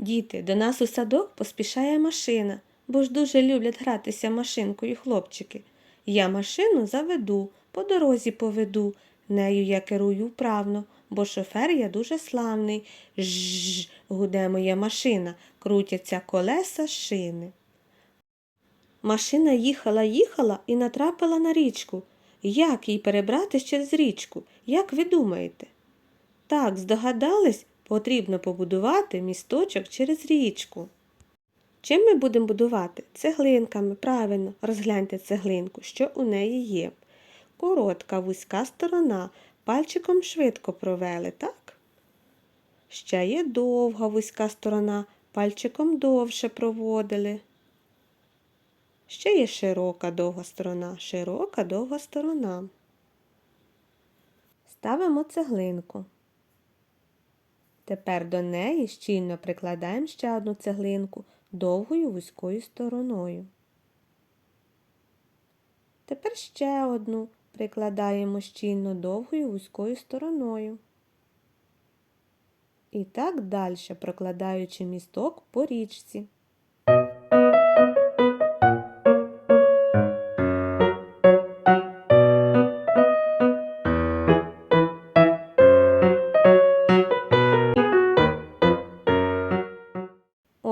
Діти, до нас у садок поспішає машина, бо ж дуже люблять гратися машинкою хлопчики. Я машину заведу, по дорозі поведу, нею я керую вправно, бо шофер я дуже славний. Жжж, гуде моя машина, крутяться колеса шини. Машина їхала, їхала і натрапила на річку. Як їй перебратись через річку? Як ви думаєте? Так, здогадались, потрібно побудувати місточок через річку. Чим ми будемо будувати? Цеглинками, правильно, розгляньте цеглинку, що у неї є. Коротка, вузька сторона, пальчиком швидко провели, так? Ще є довга вузька сторона, пальчиком довше проводили. Ще є широка довга сторона, широка довга сторона. Ставимо цеглинку. Тепер до неї щільно прикладаємо ще одну цеглинку довгою вузькою стороною. Тепер ще одну прикладаємо щільно довгою вузькою стороною. І так далі, прокладаючи місток по річці.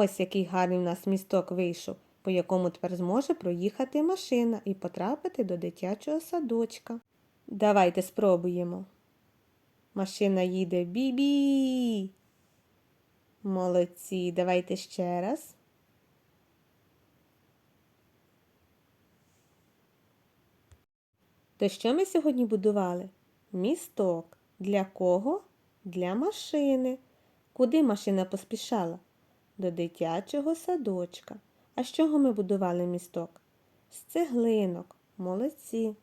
Ось який гарний у нас місток вийшов, по якому тепер зможе проїхати машина і потрапити до дитячого садочка. Давайте спробуємо. Машина їде бі-бі. Молодці, давайте ще раз. То що ми сьогодні будували? Місток. Для кого? Для машини. Куди машина поспішала? До дитячого садочка. А з чого ми будували місток? З цеглинок. Молодці.